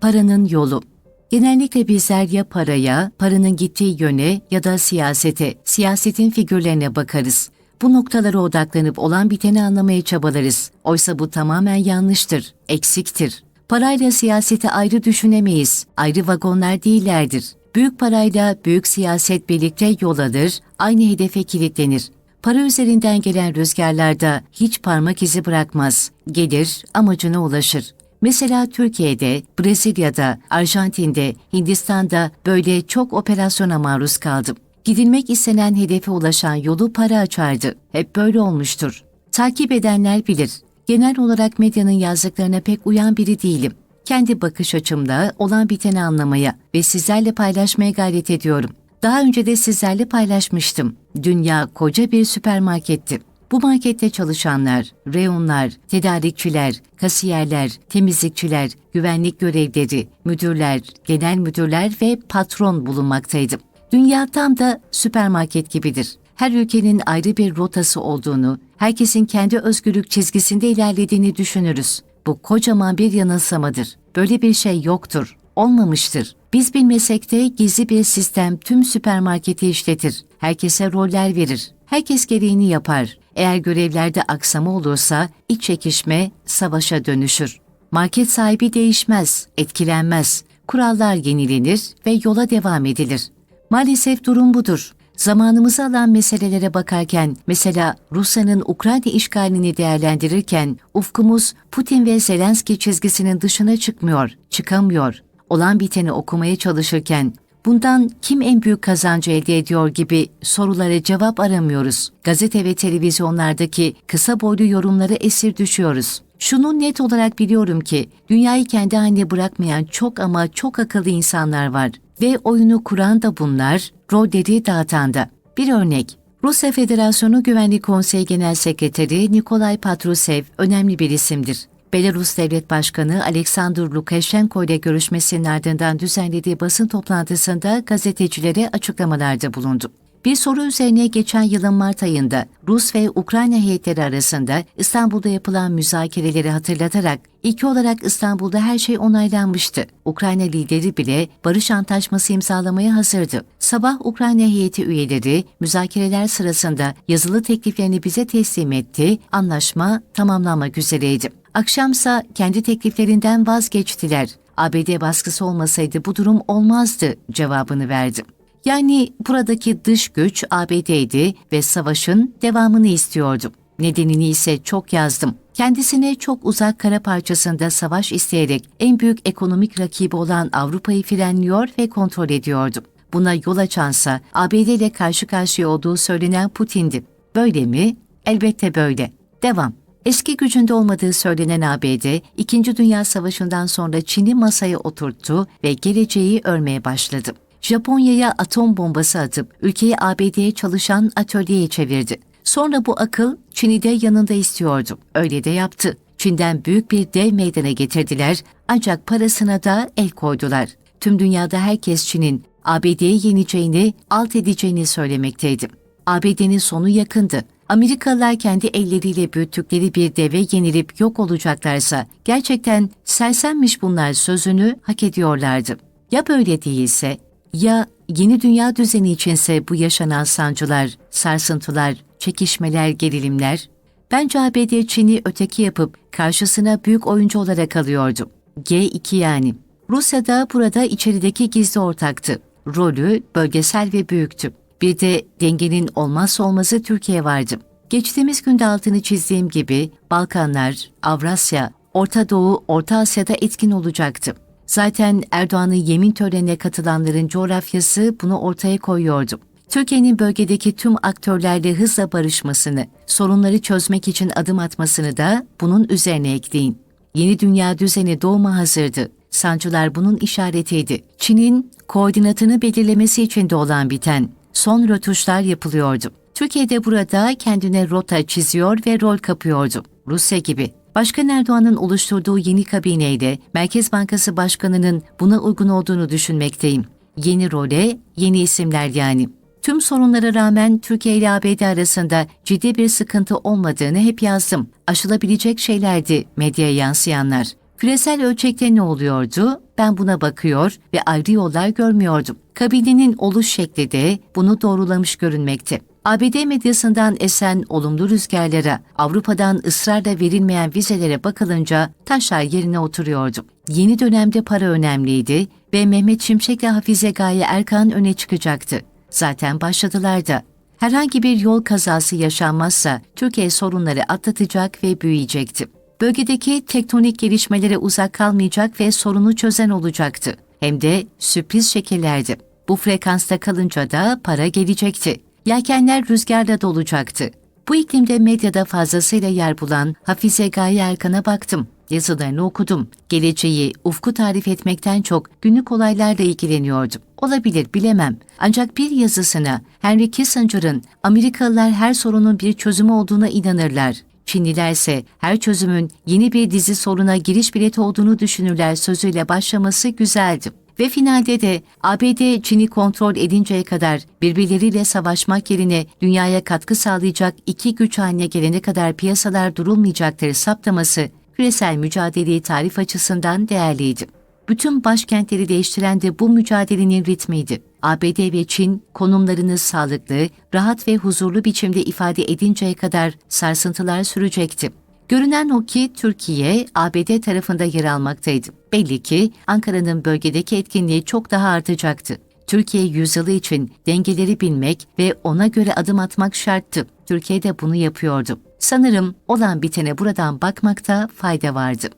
Paranın yolu. Genellikle bizler ya paraya, paranın gittiği yöne ya da siyasete, siyasetin figürlerine bakarız. Bu noktalara odaklanıp olan biteni anlamaya çabalarız. Oysa bu tamamen yanlıştır, eksiktir. Parayla siyaseti ayrı düşünemeyiz. Ayrı vagonlar değillerdir. Büyük parayla büyük siyaset birlikte yol alır, aynı hedefe kilitlenir. Para üzerinden gelen rüzgarlarda hiç parmak izi bırakmaz. Gelir, amacına ulaşır. Mesela Türkiye'de, Brezilya'da, Arjantin'de, Hindistan'da böyle çok operasyona maruz kaldım. Gidilmek istenen hedefe ulaşan yolu para açardı. Hep böyle olmuştur. Takip edenler bilir. Genel olarak medyanın yazdıklarına pek uyan biri değilim. Kendi bakış açımda olan biteni anlamaya ve sizlerle paylaşmaya gayret ediyorum. Daha önce de sizlerle paylaşmıştım. Dünya koca bir süpermarketti. Bu markette çalışanlar, reyonlar, tedarikçiler, kasiyerler, temizlikçiler, güvenlik görevlileri, müdürler, genel müdürler ve patron bulunmaktaydı. Dünya tam da süpermarket gibidir. Her ülkenin ayrı bir rotası olduğunu, herkesin kendi özgürlük çizgisinde ilerlediğini düşünürüz. Bu kocaman bir yanılsamadır. Böyle bir şey yoktur, olmamıştır. Biz bilmesek de gizli bir sistem tüm süpermarketi işletir. Herkese roller verir. Herkes gereğini yapar. Eğer görevlerde aksama olursa iç çekişme savaşa dönüşür. Market sahibi değişmez, etkilenmez. Kurallar yenilenir ve yola devam edilir. Maalesef durum budur. Zamanımızı alan meselelere bakarken, mesela Rusya'nın Ukrayna işgalini değerlendirirken, ufkumuz Putin ve Zelenski çizgisinin dışına çıkmıyor, çıkamıyor. Olan biteni okumaya çalışırken, bundan kim en büyük kazancı elde ediyor gibi sorulara cevap aramıyoruz. Gazete ve televizyonlardaki kısa boylu yorumlara esir düşüyoruz. Şunu net olarak biliyorum ki, dünyayı kendi haline bırakmayan çok ama çok akıllı insanlar var ve oyunu kuran da bunlar, rolleri dağıtan da. Bir örnek, Rusya Federasyonu Güvenlik Konseyi Genel Sekreteri Nikolay Patrushev önemli bir isimdir. Belarus Devlet Başkanı Alexander Lukashenko ile görüşmesinin ardından düzenlediği basın toplantısında gazetecilere açıklamalarda bulundu. Bir soru üzerine geçen yılın Mart ayında Rus ve Ukrayna heyetleri arasında İstanbul'da yapılan müzakereleri hatırlatarak ilk olarak İstanbul'da her şey onaylanmıştı. Ukrayna lideri bile barış antlaşması imzalamaya hazırdı. Sabah Ukrayna heyeti üyeleri müzakereler sırasında yazılı tekliflerini bize teslim etti, anlaşma tamamlanmak üzereydi. Akşamsa kendi tekliflerinden vazgeçtiler. ABD baskısı olmasaydı bu durum olmazdı cevabını verdi. Yani buradaki dış güç ABD'ydi ve savaşın devamını istiyordu. Nedenini ise çok yazdım. Kendisine çok uzak kara parçasında savaş isteyerek en büyük ekonomik rakibi olan Avrupa'yı frenliyor ve kontrol ediyordu. Buna yol açansa ABD ile karşı karşıya olduğu söylenen Putin'di. Böyle mi? Elbette böyle. Devam. Eski gücünde olmadığı söylenen ABD, İkinci Dünya Savaşı'ndan sonra Çin'i masaya oturttu ve geleceği örmeye başladı. Japonya'ya atom bombası atıp ülkeyi ABD'ye çalışan atölyeye çevirdi. Sonra bu akıl Çin'i de yanında istiyordu. Öyle de yaptı. Çin'den büyük bir dev meydana getirdiler ancak parasına da el koydular. Tüm dünyada herkes Çin'in ABD'yi yeneceğini, alt edeceğini söylemekteydi. ABD'nin sonu yakındı. Amerikalılar kendi elleriyle büyüttükleri bir deve yenilip yok olacaklarsa gerçekten sersemmiş bunlar sözünü hak ediyorlardı. Ya böyle değilse ya yeni dünya düzeni içinse bu yaşanan sancılar, sarsıntılar, çekişmeler, gerilimler? Bence ABD Çin'i öteki yapıp karşısına büyük oyuncu olarak alıyordu. G2 yani. Rusya da burada içerideki gizli ortaktı. Rolü bölgesel ve büyüktü. Bir de dengenin olmazsa olmazı Türkiye vardı. Geçtiğimiz günde altını çizdiğim gibi Balkanlar, Avrasya, Orta Doğu, Orta Asya'da etkin olacaktı. Zaten Erdoğan'ın yemin törenine katılanların coğrafyası bunu ortaya koyuyordu. Türkiye'nin bölgedeki tüm aktörlerle hızla barışmasını, sorunları çözmek için adım atmasını da bunun üzerine ekleyin. Yeni dünya düzeni doğuma hazırdı. Sancılar bunun işaretiydi. Çin'in koordinatını belirlemesi için de olan biten son rötuşlar yapılıyordu. Türkiye de burada kendine rota çiziyor ve rol kapıyordu. Rusya gibi. Başkan Erdoğan'ın oluşturduğu yeni kabineyle Merkez Bankası Başkanı'nın buna uygun olduğunu düşünmekteyim. Yeni role, yeni isimler yani. Tüm sorunlara rağmen Türkiye ile ABD arasında ciddi bir sıkıntı olmadığını hep yazdım. Aşılabilecek şeylerdi medyaya yansıyanlar. Küresel ölçekte ne oluyordu? Ben buna bakıyor ve ayrı yollar görmüyordum. Kabinenin oluş şekli de bunu doğrulamış görünmekte. ABD medyasından esen olumlu rüzgarlara, Avrupa'dan ısrarla verilmeyen vizelere bakılınca taşlar yerine oturuyordu. Yeni dönemde para önemliydi ve Mehmet Şimşek ile Hafize Gaye Erkan öne çıkacaktı. Zaten başladılar da. Herhangi bir yol kazası yaşanmazsa Türkiye sorunları atlatacak ve büyüyecekti. Bölgedeki tektonik gelişmelere uzak kalmayacak ve sorunu çözen olacaktı. Hem de sürpriz şekillerdi. Bu frekansta kalınca da para gelecekti. Yelkenler rüzgarla dolacaktı. Bu iklimde medyada fazlasıyla yer bulan Hafize Gaye Erkan'a baktım. Yazılarını okudum. Geleceği, ufku tarif etmekten çok günlük olaylarla ilgileniyordu. Olabilir, bilemem. Ancak bir yazısına Henry Kissinger'ın Amerikalılar her sorunun bir çözümü olduğuna inanırlar. Çinliler ise her çözümün yeni bir dizi soruna giriş bileti olduğunu düşünürler sözüyle başlaması güzeldi. Ve finalde de ABD Çin'i kontrol edinceye kadar birbirleriyle savaşmak yerine dünyaya katkı sağlayacak iki güç haline gelene kadar piyasalar durulmayacaktır saptaması küresel mücadeleyi tarif açısından değerliydi. Bütün başkentleri değiştiren de bu mücadelenin ritmiydi. ABD ve Çin konumlarını sağlıklı, rahat ve huzurlu biçimde ifade edinceye kadar sarsıntılar sürecekti. Görünen o ki Türkiye, ABD tarafında yer almaktaydı. Belli ki Ankara'nın bölgedeki etkinliği çok daha artacaktı. Türkiye yüzyılı için dengeleri bilmek ve ona göre adım atmak şarttı. Türkiye de bunu yapıyordu. Sanırım olan bitene buradan bakmakta fayda vardı.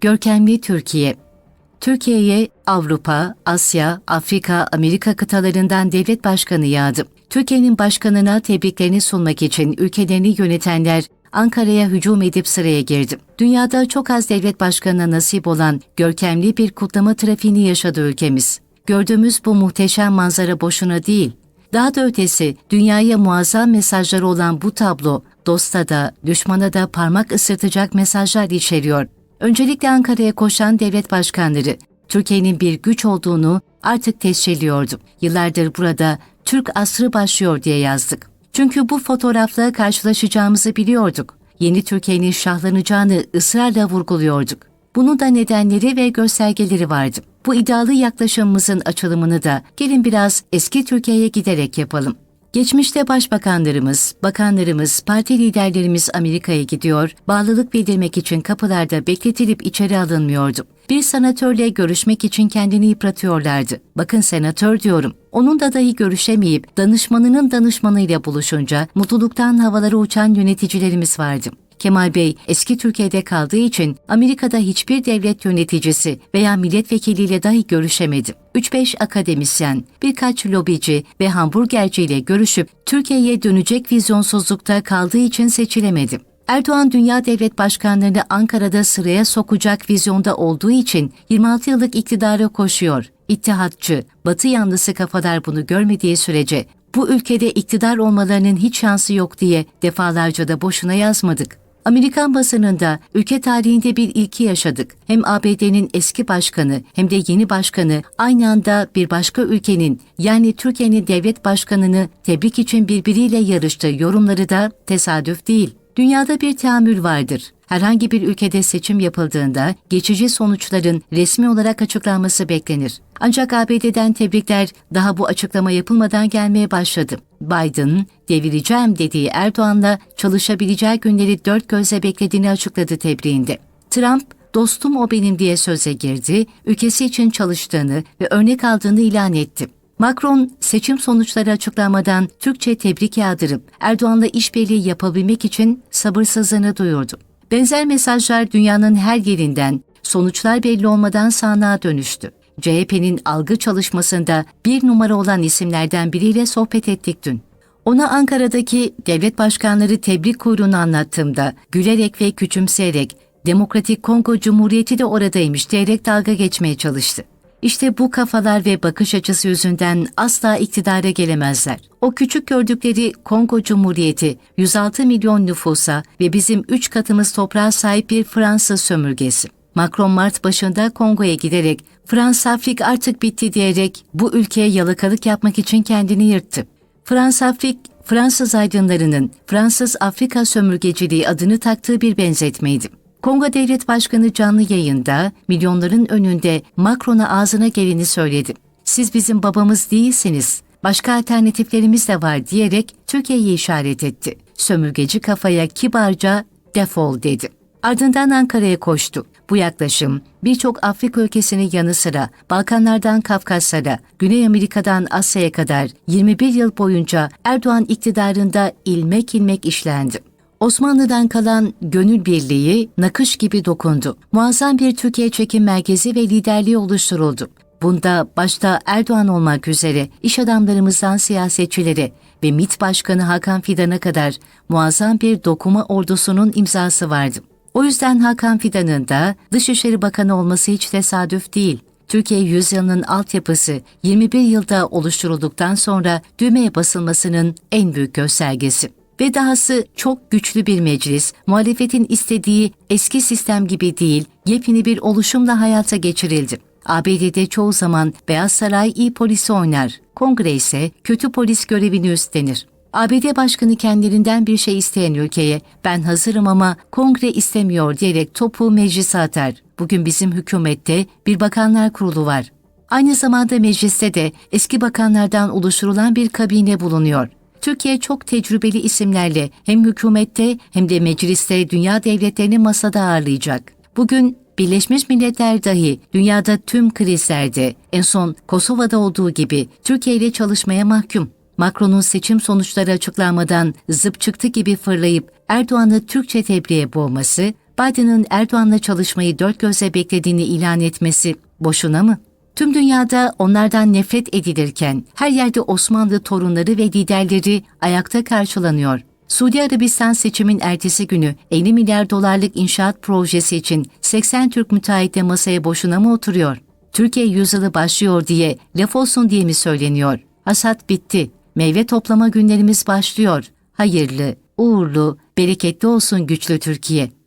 Görkemli Türkiye Türkiye'ye Avrupa, Asya, Afrika, Amerika kıtalarından devlet başkanı yağdı. Türkiye'nin başkanına tebriklerini sunmak için ülkelerini yönetenler Ankara'ya hücum edip sıraya girdi. Dünyada çok az devlet başkanına nasip olan görkemli bir kutlama trafiğini yaşadı ülkemiz. Gördüğümüz bu muhteşem manzara boşuna değil. Daha da ötesi dünyaya muazzam mesajları olan bu tablo dosta da düşmana da parmak ısırtacak mesajlar içeriyor. Öncelikle Ankara'ya koşan devlet başkanları Türkiye'nin bir güç olduğunu artık tescilliyordu. Yıllardır burada Türk asrı başlıyor diye yazdık. Çünkü bu fotoğrafla karşılaşacağımızı biliyorduk. Yeni Türkiye'nin şahlanacağını ısrarla vurguluyorduk. Bunun da nedenleri ve göstergeleri vardı. Bu iddialı yaklaşımımızın açılımını da gelin biraz eski Türkiye'ye giderek yapalım. Geçmişte başbakanlarımız, bakanlarımız, parti liderlerimiz Amerika'ya gidiyor, bağlılık bildirmek için kapılarda bekletilip içeri alınmıyordu. Bir senatörle görüşmek için kendini yıpratıyorlardı. Bakın senatör diyorum. Onun da dahi görüşemeyip danışmanının danışmanıyla buluşunca mutluluktan havalara uçan yöneticilerimiz vardı. Kemal Bey eski Türkiye'de kaldığı için Amerika'da hiçbir devlet yöneticisi veya milletvekiliyle dahi görüşemedi. 3-5 akademisyen, birkaç lobici ve hamburgerciyle görüşüp Türkiye'ye dönecek vizyonsuzlukta kaldığı için seçilemedi. Erdoğan dünya devlet başkanlarını Ankara'da sıraya sokacak vizyonda olduğu için 26 yıllık iktidara koşuyor. İttihatçı, batı yanlısı kafalar bunu görmediği sürece bu ülkede iktidar olmalarının hiç şansı yok diye defalarca da boşuna yazmadık. Amerikan basınında ülke tarihinde bir ilki yaşadık. Hem ABD'nin eski başkanı hem de yeni başkanı aynı anda bir başka ülkenin yani Türkiye'nin devlet başkanını tebrik için birbiriyle yarıştı yorumları da tesadüf değil. Dünyada bir teamül vardır. Herhangi bir ülkede seçim yapıldığında geçici sonuçların resmi olarak açıklanması beklenir. Ancak ABD'den tebrikler daha bu açıklama yapılmadan gelmeye başladı. Biden, devireceğim dediği Erdoğan'la çalışabileceği günleri dört gözle beklediğini açıkladı tebriğinde. Trump, dostum o benim diye söze girdi, ülkesi için çalıştığını ve örnek aldığını ilan etti. Macron seçim sonuçları açıklanmadan Türkçe tebrik yağdırıp Erdoğan'la işbirliği yapabilmek için sabırsızlığını duyurdu. Benzer mesajlar dünyanın her yerinden sonuçlar belli olmadan sağanağa dönüştü. CHP'nin algı çalışmasında bir numara olan isimlerden biriyle sohbet ettik dün. Ona Ankara'daki devlet başkanları tebrik kuyruğunu anlattığımda gülerek ve küçümseyerek Demokratik Kongo Cumhuriyeti de oradaymış diyerek dalga geçmeye çalıştı. İşte bu kafalar ve bakış açısı yüzünden asla iktidara gelemezler. O küçük gördükleri Kongo Cumhuriyeti 106 milyon nüfusa ve bizim 3 katımız toprağa sahip bir Fransız sömürgesi. Macron Mart başında Kongo'ya giderek Frans-Afrik artık bitti diyerek bu ülkeye yalakalık yapmak için kendini yırttı. Frans-Afrik Fransız aydınlarının Fransız Afrika sömürgeciliği adını taktığı bir benzetmeydi. Kongo Devlet Başkanı canlı yayında milyonların önünde Macron'a ağzına geleni söyledi. Siz bizim babamız değilsiniz. Başka alternatiflerimiz de var diyerek Türkiye'yi işaret etti. Sömürgeci kafaya kibarca defol dedi. Ardından Ankara'ya koştu. Bu yaklaşım birçok Afrika ülkesinin yanı sıra Balkanlardan Kafkaslara, Güney Amerika'dan Asya'ya kadar 21 yıl boyunca Erdoğan iktidarında ilmek ilmek işlendi. Osmanlı'dan kalan gönül birliği nakış gibi dokundu. Muazzam bir Türkiye çekim merkezi ve liderliği oluşturuldu. Bunda başta Erdoğan olmak üzere iş adamlarımızdan siyasetçilere ve MİT Başkanı Hakan Fidan'a kadar muazzam bir dokuma ordusunun imzası vardı. O yüzden Hakan Fidan'ın da Dışişleri Bakanı olması hiç tesadüf değil. Türkiye yüzyılının altyapısı 21 yılda oluşturulduktan sonra düğmeye basılmasının en büyük göstergesi. Ve dahası çok güçlü bir meclis, muhalefetin istediği eski sistem gibi değil, yepyeni bir oluşumla hayata geçirildi. ABD'de çoğu zaman Beyaz Saray iyi polisi oynar, kongre ise kötü polis görevini üstlenir. ABD Başkanı kendilerinden bir şey isteyen ülkeye ben hazırım ama kongre istemiyor diyerek topu meclise atar. Bugün bizim hükümette bir bakanlar kurulu var. Aynı zamanda mecliste de eski bakanlardan oluşturulan bir kabine bulunuyor. Türkiye çok tecrübeli isimlerle hem hükümette hem de mecliste dünya devletlerini masada ağırlayacak. Bugün Birleşmiş Milletler dahi dünyada tüm krizlerde en son Kosova'da olduğu gibi Türkiye ile çalışmaya mahkum. Macron'un seçim sonuçları açıklanmadan zıp çıktı gibi fırlayıp Erdoğan'ı Türkçe tebriğe boğması, Biden'ın Erdoğan'la çalışmayı dört gözle beklediğini ilan etmesi boşuna mı? Tüm dünyada onlardan nefret edilirken her yerde Osmanlı torunları ve liderleri ayakta karşılanıyor. Suudi Arabistan seçimin ertesi günü 50 milyar dolarlık inşaat projesi için 80 Türk müteahhite masaya boşuna mı oturuyor? Türkiye yüzyılı başlıyor diye, laf olsun diye mi söyleniyor? Hasat bitti, meyve toplama günlerimiz başlıyor. Hayırlı, uğurlu, bereketli olsun güçlü Türkiye.